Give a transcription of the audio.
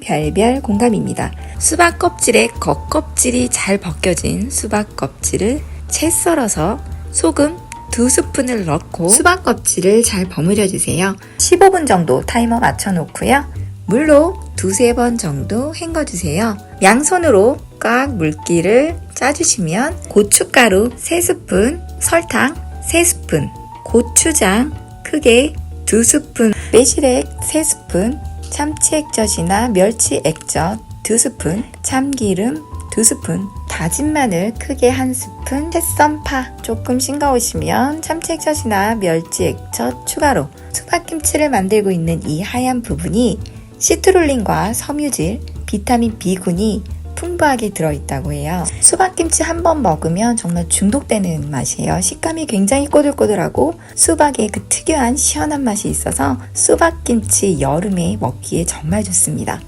별별 공감입니다. 수박 껍질에 겉껍질이 잘 벗겨진 수박 껍질을 채 썰어서 소금 두 스푼을 넣고 수박 껍질을 잘 버무려 주세요. 15분 정도 타이머 맞춰 놓고요. 물로 두세 번 정도 헹궈 주세요. 양손으로 꽉 물기를 짜주시면 고춧가루 3스푼, 설탕 3스푼, 고추장 크게 2스푼, 매실액 3스푼, 참치 액젓이나 멸치 액젓 2스푼, 참기름 2스푼, 다진 마늘 크게 1스푼, 새썸파. 조금 싱거우시면 참치 액젓이나 멸치 액젓 추가로 수박김치를 만들고 있는 이 하얀 부분이 시트룰린과 섬유질, 비타민 B군이 풍부하게 들어있다고 해요. 수박김치 한 번 먹으면 정말 중독되는 맛이에요. 식감이 굉장히 꼬들꼬들하고 수박의 그 특유한 시원한 맛이 있어서 수박김치 여름에 먹기에 정말 좋습니다.